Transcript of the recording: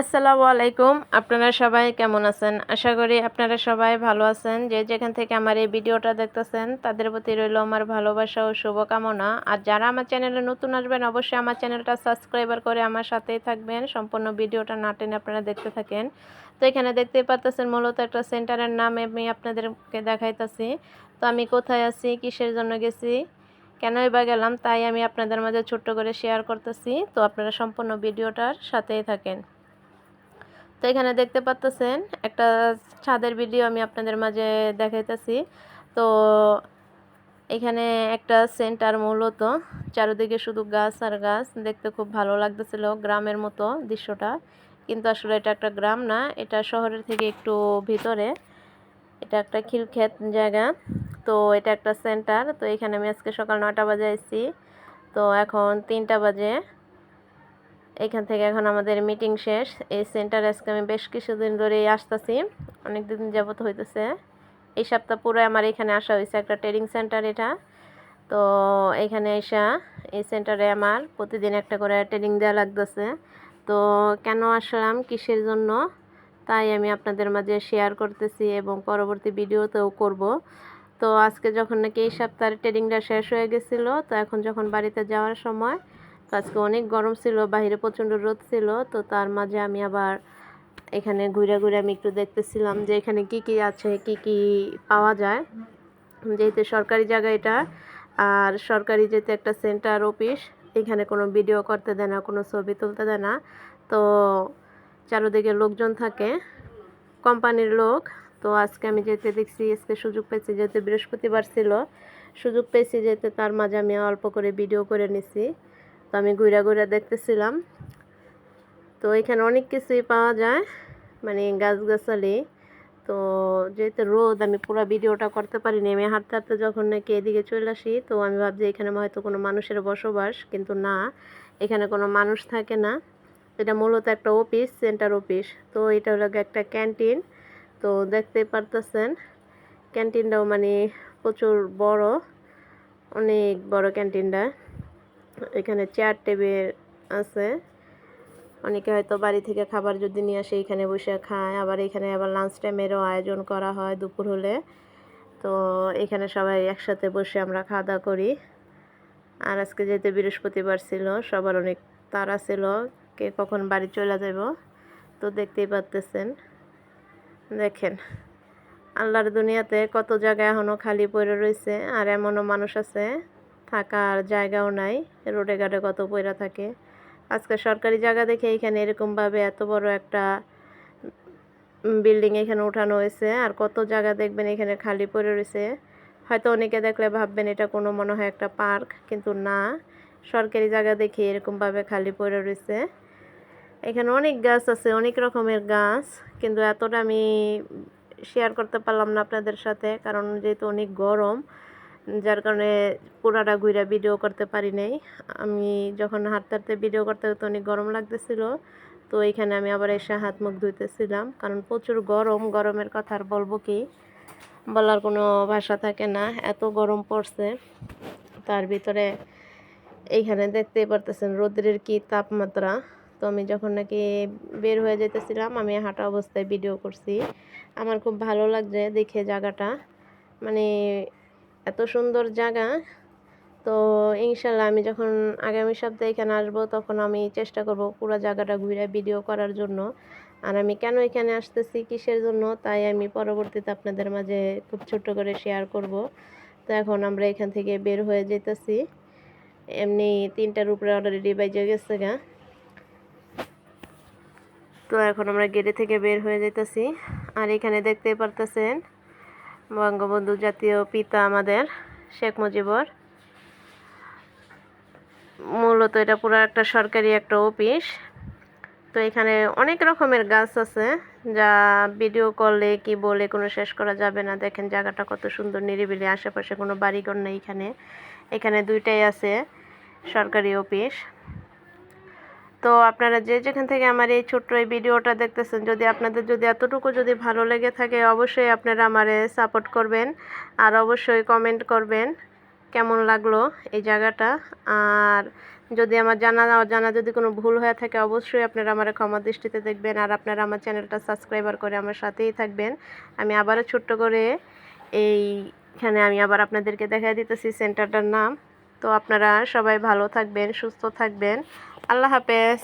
আসসালামু আলাইকুম। আপনারা সবাই কেমন আছেন? আশা করি আপনারা সবাই ভালো আছেন। যে যেখান থেকে আমার এই ভিডিওটা দেখতেছেন, তাদের প্রতি রইল আমার ভালোবাসা ও শুভকামনা। আর যারা আমার চ্যানেলে নতুন আসবেন, অবশ্যই আমার চ্যানেলটা সাবস্ক্রাইবার করে আমার সাথেই থাকবেন। সম্পূর্ণ ভিডিওটা না টেনে আপনারা দেখতে থাকেন। তো এখানে দেখতেই পাচ্ছেন মূলত একটা সেন্টারের নাম আমি আপনাদেরকে দেখাইতেছি। তো আমি কোথায় আছি, কিসের জন্য গেছি কেনই বা গেলাম, তাই আমি আপনাদের মাঝে ছোট্ট করে শেয়ার করতেছি। তো আপনারা সম্পূর্ণ ভিডিওটার সাথেই থাকেন। তো এখানে দেখতে পাচ্তেছেন একটা ছাদের ভিডিও আমি আপনাদের মাঝে দেখাইতেছি। তো এখানে একটা সেন্টার মূলত, চারিদিকে শুধু গাছ আর গাছ। দেখতে খুব ভালো লাগতেছিল গ্রামের মতো দৃশ্যটা। কিন্তু আসলে এটা একটা গ্রাম না, এটা শহরের থেকে একটু ভিতরে। এটা একটা খিলক্ষেত জায়গা। তো এটা একটা সেন্টার। তো এখানে আমি আজকে সকাল নটা বাজে এসেছি তো এখন তিনটা বাজে। এখান থেকে এখন আমাদের মিটিং শেষ। এই সেন্টারে আজকে আমি বেশ কিছুদিন ধরেই আসতেছি। অনেক দিন যাবত হইতেছে। এই সপ্তাহ পুরো আমার এখানে আসা হয়েছে একটা ট্রেনিং সেন্টার এটা। তো এখানে এসা এই সেন্টারে আমার প্রতিদিন একটা করে ট্রেনিং দেওয়া লাগতেছে। তো কেন আসলাম, কিসের জন্য, তাই আমি আপনাদের মাঝে শেয়ার করতেছি এবং পরবর্তী ভিডিওতেও করব। তো আজকে যখন নাকি এই সপ্তাহের ট্রেনিংটা শেষ হয়ে গেছিল, তো এখন যখন বাড়িতে যাওয়ার সময় আজকে অনেক গরম ছিল, বাইরে প্রচণ্ড রোদ ছিল, তো তার মাঝে আমি আবার এখানে ঘুরে ঘুরে আমি একটু দেখতেছিলাম যে এখানে কি কি আছে, কি কি পাওয়া যায়। যেহেতু সরকারি জায়গা এটা, আর সরকারি যেহেতু একটা সেন্টার অফিস, এখানে কোনো ভিডিও করতে দেয় না, কোনো ছবি তুলতে দেয় না। তো চারোদিকে লোকজন থাকে, কোম্পানির লোক। তো আজকে আমি যেতে দেখছি, আজকে সুযোগ পেয়েছি, যেহেতু বৃহস্পতিবার ছিল, সুযোগ পেয়েছি যেতে, তার মাঝে আমি অল্প করে ভিডিও করে নিছি। তো আমি ঘুরে ঘুরে দেখতেছিলাম। তো এখানে অনেক কিছুই পাওয়া যায় মানে গাছগাছালি। তো যেহেতু রোদ, আমি পুরো ভিডিওটা করতে পারিনি। আমি হাঁটতে হাঁটতে যখন নাকি এদিকে চলে আসি, তো আমি ভাবছি এখানে হয়তো কোনো মানুষের বসবাস, কিন্তু না, এখানে কোনো মানুষ থাকে না। এটা মূলত একটা অফিস, সেন্টার অফিস। তো এটা হলো একটা ক্যান্টিন। তো দেখতে পারতেছেন, ক্যান্টিনটাও মানে প্রচুর বড়, অনেক বড় ক্যান্টিনটা। এখানে চেয়ার টেবিল আছে। অনেকে হয়তো বাড়ি থেকে খাবার যদি নিয়ে আসে, এখানে বসে খায়। আবার এখানে আবার লাঞ্চ টাইমেরও আয়োজন করা হয় দুপুর হলে। তো এখানে সবাই একসাথে বসে আমরা খাওয়া দাওয়া করি। আর আজকে যেহেতু বৃহস্পতিবার ছিল, সবার অনেক তারা ছিল, কে কখন বাড়ি চলে যাব, তো দেখতেই পারতেছেন। দেখেন, আল্লাহর দুনিয়াতে কত জায়গা এখনও খালি পড়ে রয়েছে, আর এমনও মানুষ আছে থাকার জায়গাও নাই, রোডে ঘাটে কত পয়রা থাকে। আজকে সরকারি জায়গা দেখে এখানে এরকমভাবে এত বড় একটা বিল্ডিং এখানে উঠানো হয়েছে, আর কত জায়গা দেখবেন এখানে খালি পড়ে রয়েছে। হয়তো অনেকে দেখলে ভাববেন এটা কোনো মনে হয় একটা পার্ক, কিন্তু না। সরকারি জায়গা দেখে এরকমভাবে খালি পড়ে রয়েছে। এখানে অনেক গাছ আছে, অনেক রকমের গাছ, কিন্তু এতটা আমি শেয়ার করতে পারলাম না আপনাদের সাথে, কারণ যেহেতু অনেক গরম যার কারণে পুরাটা ঘুরে ভিডিও করতে পারি নাই। আমি যখন হাঁটতে হাঁটতে ভিডিও করতে করতে অনেক গরম লাগতেছিল, তো এখানে আমি আবার এসে হাত মুখ ধুইতেছিলাম। কারণ প্রচুর গরম, গরমের কথা আর বলব কি? বলার কোনো ভাষা থাকে না, এত গরম পড়ছে। তার ভিতরে এইখানে দেখতেই পারতেছেন রোদ্রের কি তাপমাত্রা। তো আমি যখন নাকি বের হয়ে যেতেছিলাম আমি হাঁটা অবস্থায় ভিডিও করছি। আমার খুব ভালো লাগছে দেখে জায়গাটা। মানে এত সুন্দর জায়গা। তো ইনশাল্লাহ আমি যখন আগামী সপ্তাহে এখানে আসব, তখন আমি চেষ্টা করব পুরো জায়গাটা ঘুরে ভিডিও করার জন্য। আর আমি কেন এখানে আসতেছি, কিসের জন্য, তাই আমি পরবর্তীতে আপনাদের মাঝে খুব ছোট্ট করে শেয়ার করব। তো এখন আমরা এখান থেকে বের হয়ে যেতেছি। এমনি তিনটার উপরে অলরেডি বাইজে গেছে গা। তো এখন আমরা গেটে থেকে বের হয়ে যেতেছি। আর এখানে দেখতে পারতেছেন বঙ্গবন্ধু জাতীয় পিতা আমাদের, শেখ মুজিবর। মূলত এটা পুরো একটা সরকারি একটা অফিস। তো এখানে অনেক রকমের গাছ আছে, যা ভিডিও করলে কি বলে কোনো শেষ করা যাবে না। দেখেন জায়গাটা কত সুন্দর, নিরিবিলি, আশেপাশে কোনো বাড়িঘর নেই এখানে। এখানে দুইটাই আছে সরকারি অফিস। তো আপনারা যে যেখান থেকে আমার এই ছোট্ট এই ভিডিওটা দেখতেছেন, যদি আপনাদের যদি এতটুকু যদি ভালো লেগে থাকে, অবশ্যই আপনারা আমারে সাপোর্ট করবেন আর অবশ্যই কমেন্ট করবেন কেমন লাগল এই জায়গাটা। আর যদি আমার জানা অজানা যদি কোনো ভুল হয়ে থাকে, অবশ্যই আপনারা আমার ক্ষমা দৃষ্টিতে দেখবেন আর আপনারা আমার চ্যানেলটা সাবস্ক্রাইবার করে আমার সাথেই থাকবেন। আমি আবারও ছোট্ট করে এইখানে আমি আবার আপনাদেরকে দেখাই দিতেছি সেন্টারটার নাম। তো আপনারা সবাই ভালো থাকবেন, সুস্থ থাকবেন। আল্লাহ হাফেজ।